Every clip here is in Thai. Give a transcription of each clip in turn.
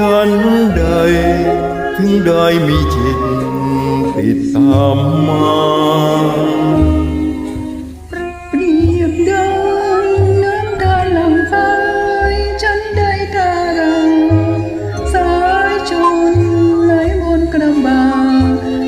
ฉันใด ถึงได้มีจิตติดตามมาเปรียบดังน้ำตาหลั่งไปฉันได้ตาเราสายชนไหลบนกระบา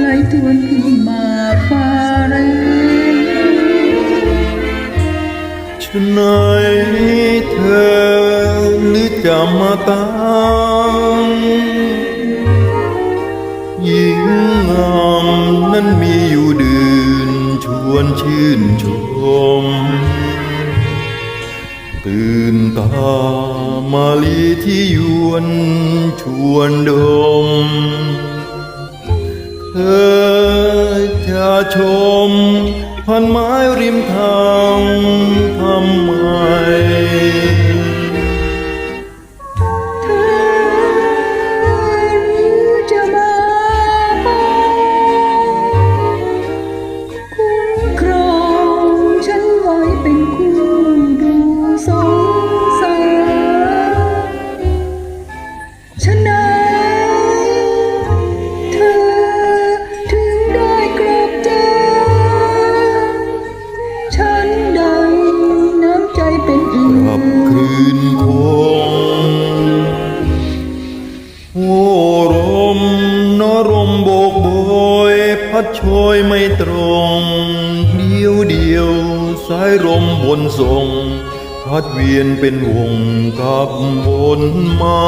ไหลทวนขึ้นมาฟ้าแรงฉะไหนเธอหรือจะมาตาม วนชื่นชม ตื่นตามาลีที่ยวนชวนดม เธอจะชมพันไม้ริมทางทำไม ช่วยไม่ตรง เดียวเดียวสายลมบนทรง พัดเวียนเป็นวงกับบนมา